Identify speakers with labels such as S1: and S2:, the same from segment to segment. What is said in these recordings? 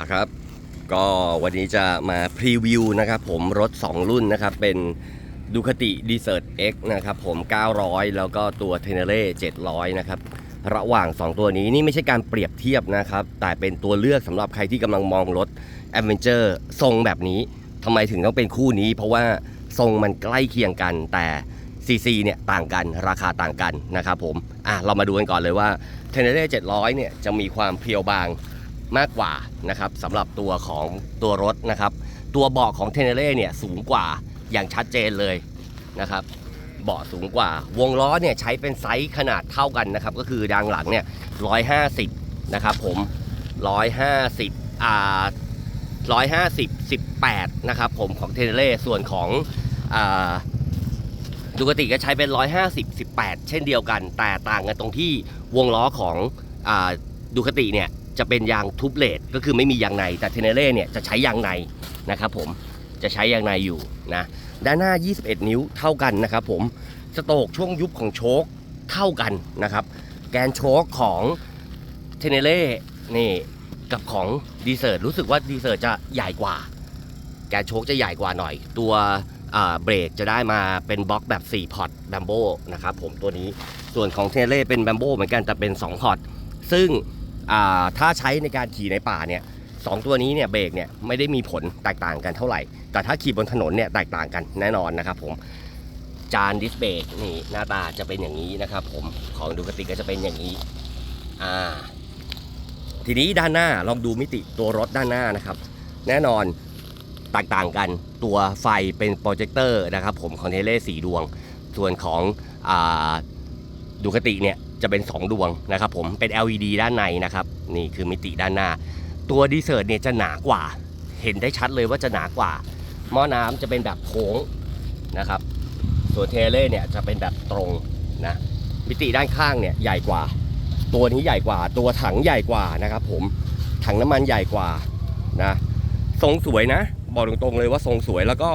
S1: อะครับ ก็วันนี้จะมาพรีวิวนะครับผมรถ 2 รุ่นนะครับเป็นดูคติ d e s e r t X นะครับผม 900 แล้วก็ตัว t e n e r e 700 นะครับ ระหว่าง 2 ตัวนี้นี่ไม่ใช่การเปรียบเทียบนะครับ แต่เป็นตัวเลือกสำหรับใครที่กำลังมองรถ a d v e n t u r e ทรงแบบนี้ทำไมถึงต้องเป็นคู่นี้ เพราะว่าทรงมันใกล้เคียงกัน แต่ CC เนี่ยต่างกันราคาต่างกันนะครับผม อะ เรามาดูกันก่อนเลยว่า t e n e r e 700 เนี่ยจะมีความเพียวบาง มากกว่านะครับสำหรับตัวของตัวรถนะครับ ตัวเบาะของเทเนเร่เนี่ยสูงกว่าอย่างชัดเจนเลยนะครับเบาะสูงกว่า วงล้อเนี่ยใช้เป็นไซส์ขนาดเท่ากันนะครับ ก็คือดังหลังเนี่ย150นะครับผม150อ่า150 18นะครับผมของเทเนเร่ส่วนของอ่าดูกติก็ใช้เป็น 150 18 เช่นเดียวกัน แต่ต่างกันตรงที่วงล้อของอ่าดูคติเนี่ย จะเป็นยางทุบเลดก็คือไม่มียางในแต่เทเนเร่เนี่ยจะใช้ยางในนะครับผมจะใช้ยางในอยู่นะด้านหน้า 21 นิ้วเท่ากันนะครับผมสโตกช่วงยุบของโชคเท่ากันนะครับ แกนโชคของเทเนเร่นี่กับของดีเซอร์รู้สึกว่าดีเซอร์จะใหญ่กว่า แกนโชคจะใหญ่กว่าหน่อย ตัวเบรกจะได้มาเป็นบล็อกแบบ 4 พอร์ตแบมโบนะครับผมตัวนี้ส่วนของเทเนเร่เป็นแบมโบเหมือนกันแต่เป็น 2 พอร์ตซึ่ง ถ้าใช้ในการขี่ในป่าเนี่ยสองตัวนี้เนี่ยเบรกเนี่ยไม่ได้มีผลแตกต่างกันเท่าไหร่ แต่ถ้าขี่บนถนนเนี่ยแตกต่างกันแน่นอนนะครับผมจานดิสเบรกนี่หน้าตาจะเป็นอย่างนี้นะครับผมของดูกติก็จะเป็นอย่างนี้อ่าทีนี้ด้านหน้าลองดูมิติตัวรถด้านหน้านะครับ แน่นอนแตกต่างกันตัวไฟเป็นโปรเจคเตอร์นะครับผมของเทเลสีดวง ส่วนของ ดูคติเนี่ยจะเป็น 2 ดวงนะครับผมเป็น LED ด้านในนะครับนี่คือมิติด้านหน้า ตัวดีเซอร์เนี่ยจะหนากว่า เห็นได้ชัดเลยว่าจะหนากว่า หม้อน้ำจะเป็นแบบโค้งนะครับ ส่วนเทเล่เนี่ยจะเป็นแบบตรงนะมิติด้านข้างเนี่ยใหญ่กว่า ตัวนี้ใหญ่กว่า ตัวถังใหญ่กว่านะครับผมถังน้ำมันใหญ่กว่านะทรงสวยนะ บอกตรงๆเลยว่าทรงสวยแล้วก็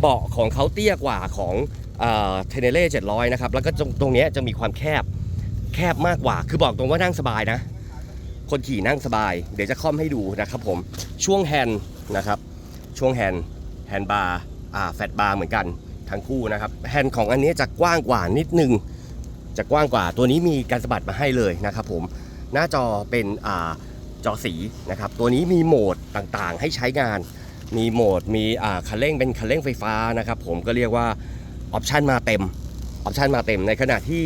S1: เบาะของเขาเตี้ยกว่าของ เทเนเล่700นะครับ แล้วก็ตรงตรงนี้จะมีความแคบแคบมากกว่า คือบอกตรงว่านั่งสบายนะ คนขี่นั่งสบาย เดี๋ยวจะค่อมให้ดูนะครับผม ช่วงแฮนด์นะครับ ช่วงแฮนด์แฮนด์บาร์อ่าแฟตบาร์เหมือนกันทั้งคู่นะครับ แฮนด์ของอันนี้จะกว้างกว่านิดนึง จะกว้างกว่า ตัวนี้มีการสะบัดมาให้เลยนะครับผม หน้าจอเป็นอ่าจอสีนะครับ ตัวนี้มีโหมดต่างๆ ให้ใช้งาน มีโหมด มีอ่าคันเร่งเป็นคันเร่งไฟฟ้านะครับผม ก็เรียกว่า ออปชันมาเต็มออปชันมาเต็มในขณะที่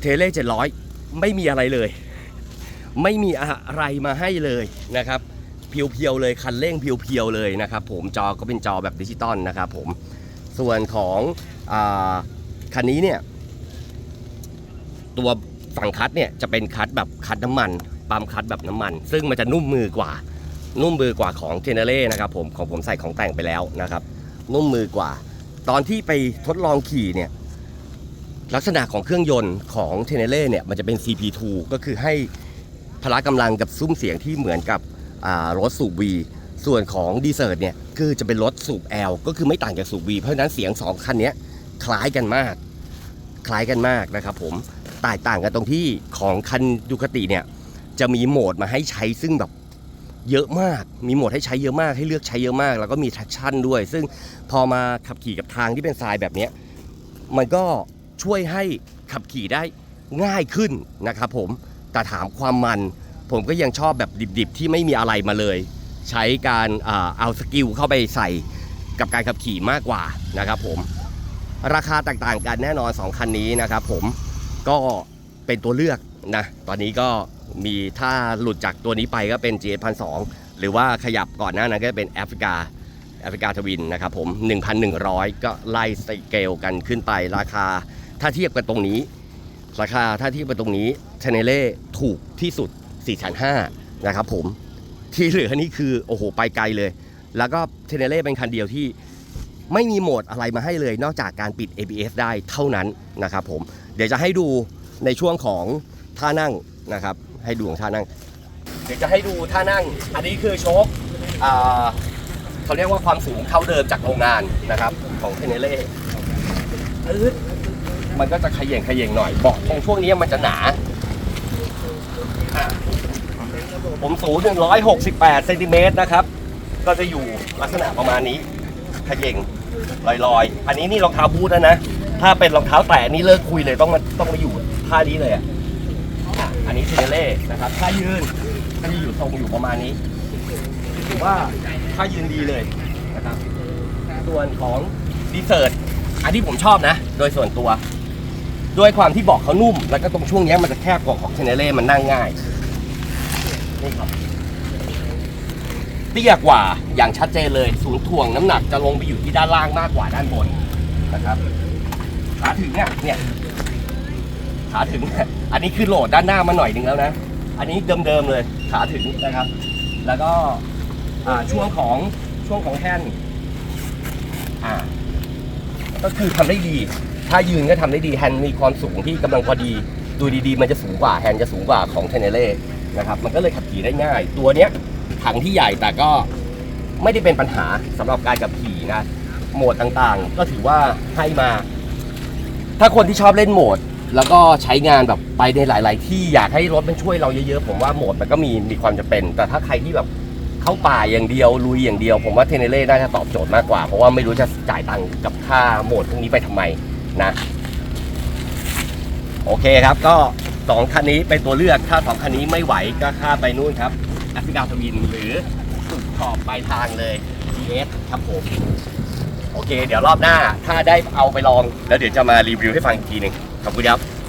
S1: เทเล700ไม่มีอะไรเลย ไม่มีอะไรมาให้เลยนะครับเพียวๆเลยคันเร่งเพียวๆเลยนะครับผมจอก็เป็นจอแบบดิจิตอลนะครับผมส่วนของอคันนี้เนี่ยตัวฝั่งคัดเนี่ยจะเป็นคัดแบบคัดน้ำมันปั๊มคัดแบบน้ำมัน ซึ่งมันจะนุ่มมือกว่า นุ่มมือกว่าของเทเนเล่นะครับผมของผมใส่ของแต่งไปแล้วนะครับ นุ่มมือกว่า ตอนที่ไปทดลองขี่เนี่ยลักษณะของเครื่องยนต์ของเทเนเล่เนี่ยมันจะเป็น CP2 ก็คือให้พละกำลังกับซุ้มเสียงที่เหมือนกับรถสูบ V ส่วนของดีเซอร์เนี่ยคือจะเป็นรถสูบ L ก็คือไม่ต่างจากสูบ V เพราะฉะนั้นเสียงสองคันนี้คล้ายกันมาก คล้ายกันมากนะครับผมแตกต่างกันตรงที่ของคันดูคติเนี่ยจะมีโหมดมาให้ใช้ซึ่งแบบ เยอะมาก มีโหมดให้ใช้เยอะมาก ให้เลือกใช้เยอะมาก แล้วก็มี traction ด้วย ซึ่งพอมาขับขี่กับทางที่เป็นทรายแบบนี้ มันก็ช่วยให้ขับขี่ได้ง่ายขึ้นนะครับผม แต่ถามความมัน ผมก็ยังชอบแบบดิบๆ ที่ไม่มีอะไรมาเลย ใช้การเอาสกิลเข้าไปใส่กับการขับขี่มากกว่านะครับผม ราคาต่างๆกันแน่นอน 2 คันนี้นะครับผม ก็เป็นตัวเลือกนะ ตอนนี้ก็ มีถ้าหลุดจากตัวนี้ไปก็เป็น g 1 2 0 0หรือว่าขยับก่อนหน้านั้นก็เป็นแอฟริกาแอฟริกาทวินนะครับผม 1,100 ก็ไล่สเกลกันขึ้นไปราคาถ้าเทียบกันตรงนี้ ราคาถ้าเทียบกันตรงนี้ชาเนเล่ถูกที่สุด4,500นะครับผมที่เหลือนี่คือโอ้โหไปไกลเลย แล้วก็เทเนเล่เป็นคันเดียวที่ไม่มีโหมดอะไรมาให้เลย นอกจากการปิด ABS ได้เท่านั้นนะครับผม เดี๋ยวจะให้ดูในช่วงของท่านั่ง นะครับ ให้ดูของท่านั่ง เดี๋ยวจะให้ดูท่านั่ง อันนี้คือโชคเขาเรียกว่าความสูงเท่าเดิมจากโรงงานนะครับของเทเนเล่มันก็จะขย่งขย่งหน่อยบาะตรงช่วงนี้มันจะหนาอะผมสูง 168เซนติเมตรนะครับ ก็จะอยู่ลักษณะประมาณนี้ขย่งลอยๆ อันนี้นี่รองเท้าบูทแล้วนะ ถ้าเป็นรองเท้าแตะนี่เลิกคุยเลยต้องมาต้องมาอยู่ท่านี้เลยอะ อันนี้เทเนเล่นะครับท่ายืนก็จะอยู่ทรงอยู่ประมาณนี้ถือว่าท่ายืนดีเลยนะครับ ส่วนของดีเซอร์ตอันที่ผมชอบนะ โดยส่วนตัว ด้วยความที่บอกเขานุ่ม แล้วก็ตรงช่วงนี้มันจะแคบกว่าของเทเนเล่มันนั่งง่ายนี่ครับเตี้ยกว่าอย่างชัดเจนเลยศูนย์ถ่วงน้ำหนักจะลงไปอยู่ที่ด้านล่างมากกว่าด้านบนนะครับขาถึงเนี่ยเนี่ย ขาถึง อันนี้คือโหลดด้านหน้ามาหน่อยหนึงแล้วนะ อันนี้เดิมๆเลยขาถึงนะครับ แล้วก็ช่วงของช่วงของแฮนด์อ่าก็คือทำได้ดี ถ้ายืนก็ทำได้ดีแฮนด์มีความสูงที่กำลังพอดี ดูดีๆ มันจะสูงกว่าแฮนด์จะสูงกว่าของเทเนเล่นะครับ มันก็เลยขับขี่ได้ง่าย ตัวเนี้ยถังที่ใหญ่แต่ก็ไม่ได้เป็นปัญหาสำหรับการขับขี่นะ โหมดต่างๆ ก็ถือว่าให้มา ถ้าคนที่ชอบเล่นโหมด แล้วก็ใช้งานแบบไปในหลาย ๆ ที่อยากให้รถมันช่วยเราเยอะ ๆ ผมว่าโหมดมันก็มีมีความจำเป็น แต่ถ้าใครที่แบบเข้าป่าอย่างเดียวลุยอย่างเดียว ผมว่าเทเนเล่น่าจะตอบโจทย์มากกว่า เพราะว่าไม่รู้จะจ่ายตังค์กับค่าโหมดพวกนี้ไปทำไมนะโอเคครับก็สองคันนี้เป็นตัวเลือกถ้าสองคันนี้ไม่ไหวก็ข้าไปนู่นครับแอฟริกาทวินหรือสุดขอบปลายทางเลย GS ครับผม โอเค เดี๋ยวรอบหน้าถ้าได้เอาไปลอง แล้วเดี๋ยวจะมารีวิวให้ฟังอีกทีหนึ่ง ขอบคุณครับ